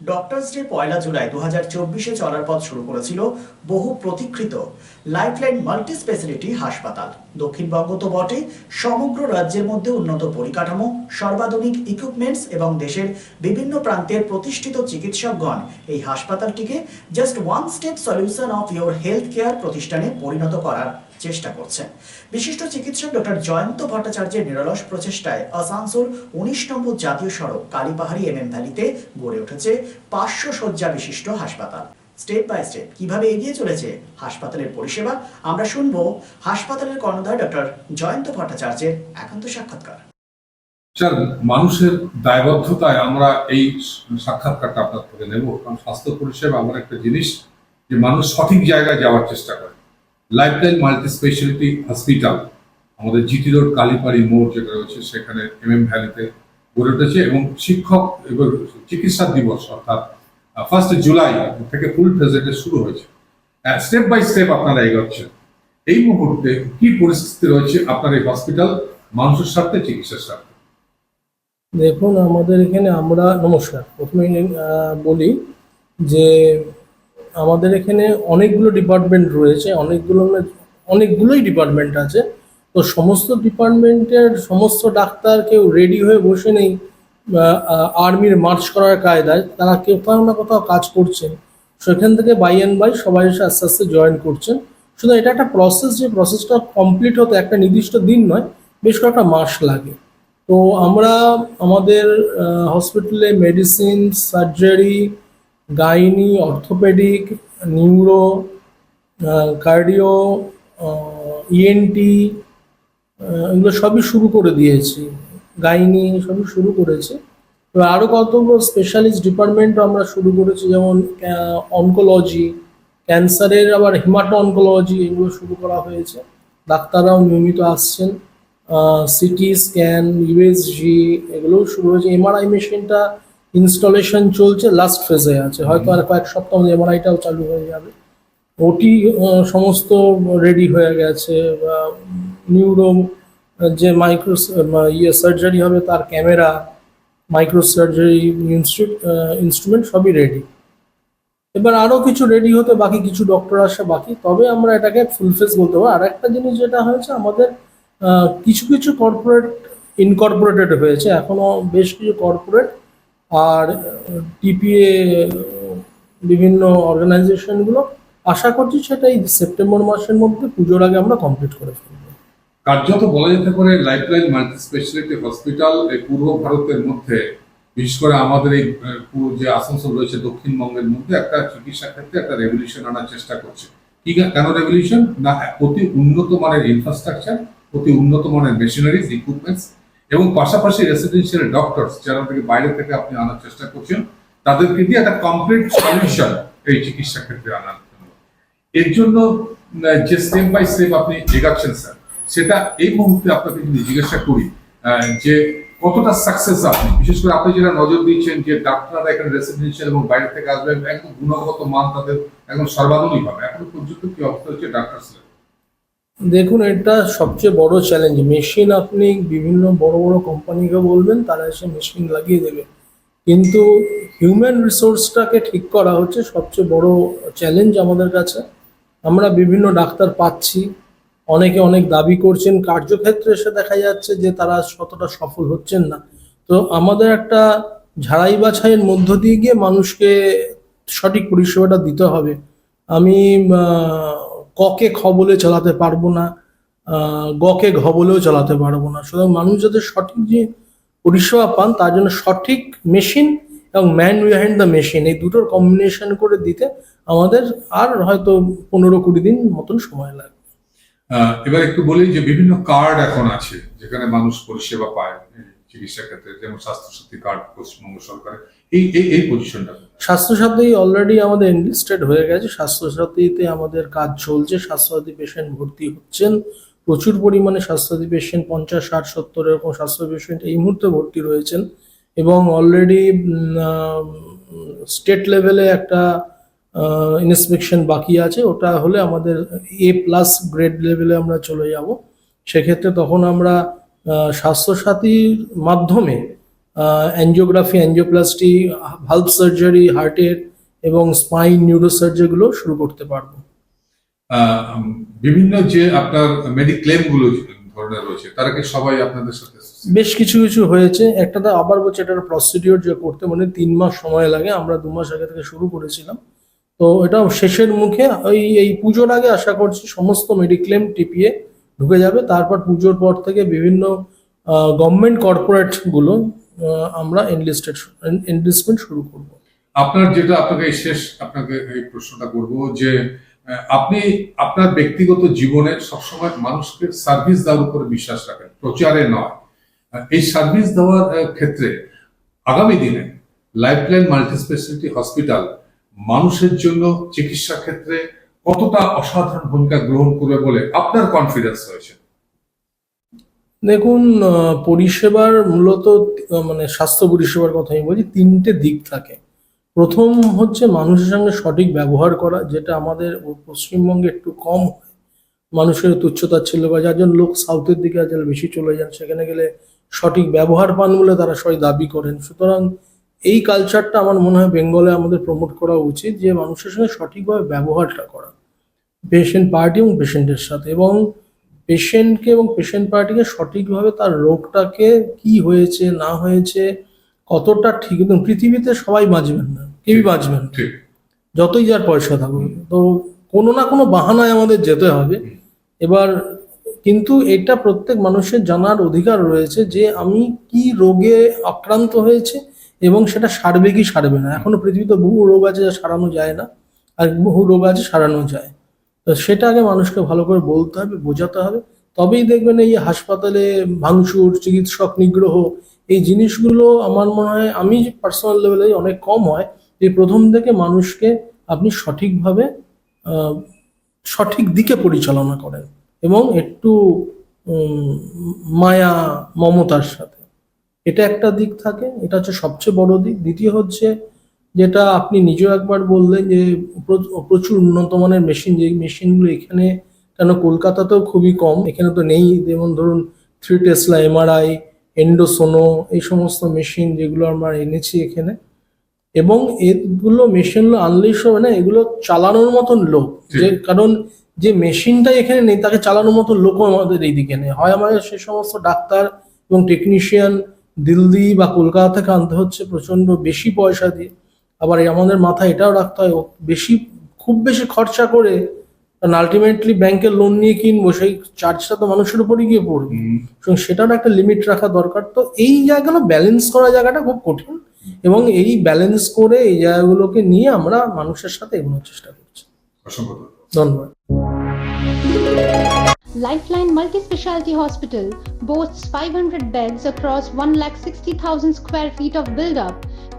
Doctors day পয়লা জুলাই দু হাজার চব্বিশে চলার পথ শুরু করেছিল বহু প্রতীক্ষিত লাইফলাইন মাল্টি স্পেশালিটি হাসপাতাল। দক্ষিণবঙ্গ তো বটে সমগ্র রাজ্যের মধ্যে উন্নত পরিকাঠামো, সর্বাধুনিক ইকুইপমেন্টস এবং দেশের বিভিন্ন প্রান্তের প্রতিষ্ঠিত চিকিৎসকগণ এই হাসপাতালটিকে just one step solution of your health care প্রতিষ্ঠানে পরিণত করার চেষ্টা করছেন। বিশিষ্ট চিকিৎসক ডক্টর জয়ন্ত ভট্টাচার্যের নিরলস প্রচেষ্টায় আসানসোল উনিশ নম্বর জাতীয় সড়ক, কালীপাহাড়ি এম এম ভ্যালিতে গড়ে উঠেছে পাঁচশো শয্যা বিশিষ্ট হাসপাতাল। স্টেপ বাই স্টেপ, কীভাবে এগিয়ে চলেছে হাসপাতালের পরিষেবা? আমরা শুনব হাসপাতালের কর্ণধার ডক্টর জয়ন্ত ভট্টাচার্যের একান্ত সাক্ষাৎকার। স্যার, মানুষের দায়বদ্ধতায় আমরা এই সাক্ষাৎকারটা আপনার থেকে নেব। কারণ স্বাস্থ্য পরিষেবা আমার একটা জিনিস যে মানুষ সঠিক জায়গায় যাওয়ার চেষ্টা করে। লাইফলাইন মাল্টি স্পেশালিটি হসপিটাল আমাদের জিটি রোড কালীপাড়ি মোড় যেটা রয়েছে, সেখানে এম এম ভ্যালিতে গড়ে উঠেছে এবং শিক্ষক এবং চিকিৎসা দিবস অর্থাৎ ফার্স্ট জুলাই থেকে ফুল প্রেজেন্টে শুরু হয়েছে। স্টেপ বাই স্টেপ আপনারা এগোচ্ছেন। এই মুহূর্তে কি পরিস্থিতি রয়েছে আপনার এই হসপিটাল মানুষের স্বার্থে, চিকিৎসার স্বার্থে? দেখুন, আমাদের এখানে আমরা, নমস্কার। প্রথমে বলি যে আমাদের এখানে অনেকগুলো ডিপার্টমেন্ট রয়েছে, অনেকগুলো মানে অনেকগুলোই ডিপার্টমেন্ট আছে। তো সমস্ত ডিপার্টমেন্টের সমস্ত ডাক্তার কেউ রেডি হয়ে বসে নেই আর্মির মার্চ করার কায়দায়, তারা কেউ কোথাও না কোথাও কাজ করছেন। সেখান থেকে বাই অ্যান্ড বাই সবাই এসে আস্তে আস্তে জয়েন করছেন। শুধু এটা একটা প্রসেস যে প্রসেসটা কমপ্লিট হতে একটা নির্দিষ্ট দিন নয়, বেশ কয়েকটা মাস লাগে। তো আমরা আমাদের হসপিটালে medicine surgery gynae, orthopaedic, neuro cardio ENT এগুলো সবই শুরু করে দিয়েছি। গাইনি সবই শুরু করেছে। এবার আরও কতগুলো স্পেশালিস্ট ডিপার্টমেন্টও আমরা শুরু করেছি, যেমন অনকোলজি ক্যান্সারের আবার হিমাটো অনকোলজি এগুলো শুরু করা হয়েছে। ডাক্তাররাও নিয়মিত আসছেন। সিটি স্ক্যান ইউএসজি এগুলোও শুরু হয়েছে। এমআরআই মেশিনটা ইনস্টলেশন চলছে লাস্ট ফেজে আছে। হয়তো আর কয়েক সপ্তাহ এমআরআইটাও চালু হয়ে যাবে। ওটি সমস্ত রেডি হয়ে গেছে নিউরো যে মাইক্রো ইয়ে সার্জারি হবে তার ক্যামেরা মাইক্রো সার্জারি ইনস্ট্রুমেন্ট সবই রেডি এবার আরও কিছু রেডি হতে, বাকি কিছু ডক্টর আসা বাকি। তবে আমরা এটাকে ফুল ফেস বলতে পারব। আর একটা জিনিস যেটা হয়েছে, আমাদের কিছু কিছু কর্পোরেট ইনকর্পোরেটেড হয়েছে। এখনও বেশ কিছু কর্পোরেট আর টিপিএ বিভিন্ন অর্গানাইজেশনগুলো আশা করছি সেটা এই সেপ্টেম্বর মাসের মধ্যে পুজোর আগে আমরা কমপ্লিট করে ফেলব। কার্যত বলা যেতে পারে লাইফলাইন মাল্টি স্পেশালিটি হসপিটাল এই পূর্ব ভারতের মধ্যে, বিশেষ করে আমাদের এই পুরো যে আসানসোল রয়েছে দক্ষিণবঙ্গের মধ্যে একটা চিকিৎসা ক্ষেত্রে একটা রেভলিউশন আনার চেষ্টা করছে। কি কেন রেভলিউশন না, অতি উন্নত মানের ইনফ্রাস্ট্রাকচার অতি উন্নত মানের মেশিনারিজ ইকুইপমেন্টস এবং পাশাপাশি রেসিডেন্সিয়াল ডক্টরস যারা থেকে বাইরে থেকে আপনি আনার চেষ্টা করছেন, তাদেরকে দিয়ে একটা কমপ্লিট সলিউশন এই চিকিৎসা ক্ষেত্রে আনার জন্য। এর জন্য যে স্টেপ বাই স্টেপ আপনি এগাচ্ছেন স্যার সেটা এই মুহূর্তে আপনাকে যদি জিজ্ঞাসা করি যে কতটা সাকসেস আপনি, বিশেষ করে আপনি যেটা নজর দিচ্ছেন যে ডাক্তাররা এখানে রেসিডেন্সিয়াল এবং বাইরে থেকে আসবেন, একদম গুণগত মান তাদের একদম সর্বাধুনিক হবে এখনও পর্যন্ত কি অবস্থা হচ্ছে ডাক্তার দেখুন, এটা সবচেয়ে বড় চ্যালেঞ্জ মেশিন আপনি বিভিন্ন বড় বড় কোম্পানিকে বলবেন, তারা এসে মেশিন লাগিয়ে দেবে। কিন্তু হিউম্যান রিসোর্সটাকে ঠিক করা হচ্ছে সবচেয়ে বড় চ্যালেঞ্জ আমাদের কাছে। আমরা বিভিন্ন ডাক্তার পাচ্ছি, অনেকে অনেক দাবি করছেন, কার্যক্ষেত্রে এসে দেখা যাচ্ছে যে তারা ততটা সফল হচ্ছেন না। তো আমাদের একটা ঝাড়াই বাছাইয়ের মধ্য দিয়ে গিয়ে মানুষকে সঠিক পরিষেবাটা দিতে হবে। আমি ককে খ বলে চালাতে পারব না গকে ঘ বলেও চালাতে পারব না। সুতরাং মানুষ যাতে সঠিক যে পরিষেবা পান, তার জন্য সঠিক মেশিন এবং ম্যান বিহাইন্ড দ্য মেশিন এই দুটোর কম্বিনেশন করে দিতে আমাদের আর হয়তো পনেরো কুড়ি দিন মতন সময় লাগবে। এবার একটু বলি যে বিভিন্ন কার্ড এখন আছে, যেখানে মানুষ পরিষেবা পায়। চিকিৎসা ক্ষেত্রে? যেমন স্বাস্থ্যসাথী কার্ড, পশ্চিমবঙ্গ সরকারের। এই এই এই পজিশনটা স্বাস্থ্যসাথী অলরেডি আমাদের এনলিস্টেড হয়ে গেছে। স্বাস্থ্যসাথীতে আমাদের কাজ চলছে। স্বাস্থ্যসাথী পেশেন্ট ভর্তি হচ্ছেন। প্রচুর পরিমাণে স্বাস্থ্যসাথী পেশেন্ট পঞ্চাশ, ষাট, সত্তর এরকম স্বাস্থ্য পেশেন্ট এই মুহূর্তে ভর্তি রয়েছেন এবং অলরেডি স্টেট লেভেলে একটা ইন্সপেকশন বাকি আছে। ওটা হলে আমাদের এ প্লাস গ্রেড লেভেলে আমরা চলে যাব। সেক্ষেত্রে তখন আমরা স্বাস্থ্যসাথীর মাধ্যমে অ্যাঞ্জিওগ্রাফি অ্যাঞ্জিওপ্লাস্টি ভালভ সার্জারি হার্টের এবং স্পাইন নিউরোসার্জারিগুলো শুরু করতে পারব। বিভিন্ন যে আপনার মেডিক্লেমগুলো ধরনের রয়েছে তারা কি সবাই আপনাদের সাথে বেশ কিছু কিছু হয়েছে। একটা তো আবার বলছে এটার প্রসিডিওর যে করতে মানে তিন মাস সময় লাগে আমরা দু মাস আগে থেকে শুরু করেছিলাম। তো এটা শেষের মুখে ওই এই পুজোর আগে আশা করছি সমস্ত মেডিক্লেম টিপিয়ে ঢুকে যাবে। তারপর পুজোর পর থেকে বিভিন্ন গভর্নমেন্ট কর্পোরেটগুলো আমরা এনলিস্টেড এনলিস্টমেন্ট শুরু করব। আপনার যেটা আপনাকে শেষ আপনাকে এই প্রশ্নটা করব যে আপনি আপনার ব্যক্তিগত জীবনে সবসময় মানুষকে সার্ভিস দেওয়ার উপরে বিশ্বাস রাখেন, প্রচারে নয়। এই সার্ভিস দেওয়ার ক্ষেত্রে আগামী দিনে লাইফলাইন মাল্টি স্পেশালিটি হসপিটাল মানুষের জন্য চিকিৎসা ক্ষেত্রে কতটা অসাধারণ ভূমিকা গ্রহণ করবে বলে আপনার কনফিডেন্স রয়েছে? দেখুন পরিষেবার মূলত মানে স্বাস্থ্য পরিষেবার কথা আমি বলছি, তিনটে দিক থাকে। প্রথম হচ্ছে মানুষের সঙ্গে সঠিক ব্যবহার করা, যেটা আমাদের পশ্চিমবঙ্গে একটু কম হয়। মানুষের তুচ্ছতাচ্ছিল্য বা যার জন্য লোক সাউথের দিকে আজকাল বেশি চলে যান, সেখানে গেলে সঠিক ব্যবহার পান বলে তারা সবাই দাবি করেন। সুতরাং এই কালচারটা আমার মনে হয় বেঙ্গলে আমাদের প্রমোট করা উচিত, যে মানুষের সঙ্গে সঠিকভাবে ব্যবহারটা করা। পেশেন্ট পার্টি এবং পেশেন্টের সাথে। এবং পেশেন্টকে এবং পেশেন্ট পার্টিকে সঠিকভাবে তার রোগটাকে কি হয়েছে না হয়েছে কতটা ঠিক এবং পৃথিবীতে সবাই বাঁচবেন না কেউই বাঁচবেন যতই যার পয়সা থাকুক তো কোনো না কোনো বাহানায় আমাদের যেতে হবে। এবার কিন্তু এটা প্রত্যেক মানুষের জানার অধিকার রয়েছে যে আমি কি রোগে আক্রান্ত হয়েছে এবং সেটা সারবে কি সারবে না। এখনও পৃথিবীতে বহু রোগ আছে যা সারানো যায় না আর বহু রোগ আছে সারানো যায়। সেটা আগে মানুষকে ভালো করে বলতে হবে, বোঝাতে হবে। তবেই দেখবেন এই হাসপাতালে ভাঙচুর, চিকিৎসক নিগ্রহ, এই জিনিসগুলো আমার মনে হয়, আমি পার্সোনাল লেভেলে অনেক কম হয়, যে প্রথম থেকে মানুষকে আপনি সঠিকভাবে সঠিক দিকে পরিচালনা করেন এবং একটু মায়া, মমতার সাথে। এটা একটা দিক থাকে, এটা হচ্ছে সবচেয়ে বড় দিক। দ্বিতীয় হচ্ছে যেটা আপনি নিজেও একবার বললেন যে প্র- প্রচুর উন্নত মানের মেশিন যে মেশিনগুলো এখানে কেন কলকাতাতেও খুবই কম এখানে তো নেই। যেমন ধরুন থ্রি টেসলা এমআরআই এন্ডোসোনো এই সমস্ত মেশিন যেগুলো আমরা এনেছি এখানে। এবং এগুলো মেশিনগুলো আনলেই হবে না এগুলো চালানোর মতন লোক। যে কারণ যে মেশিনটা এখানে নেই তাকে চালানোর মতো লোকও আমাদের এইদিকে নেই। হয় আমাদের সে সমস্ত ডাক্তার এবং টেকনিশিয়ান দিল্লি বা কলকাতা থেকে আনতে হচ্ছে প্রচণ্ড বেশি পয়সা দিয়ে। আবার এই আমাদের মাথায় এটাও রাখতে হয় ও বেশি খুব বেশি খরচা করে কারণ আলটিমেটলি ব্যাংকের লোন নিয়ে কিনবো সেই চার্জটা তো মানুষের উপরই গিয়ে পড়বে। সুতরাং সেটার একটা লিমিট রাখা দরকার। তো এই জায়গাগুলো ব্যালেন্স করা জায়গাটা খুব কঠিন এবং এই ব্যালেন্স করে এই জায়গাগুলোকে নিয়ে আমরা মানুষের সাথে এগোনোর চেষ্টা করছি। অসংখ্য ধন্যবাদ। ধন্যবাদ Lifeline Multi-Specialty Hospital boasts 500 beds across 1,60,000 square feet of build-up,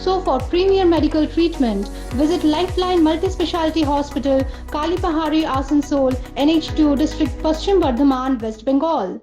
So, for premier medical treatment, visit Lifeline Multi Speciality Hospital, Kalipahari, Asansol, NH2 District, Paschim Bardhaman, West Bengal.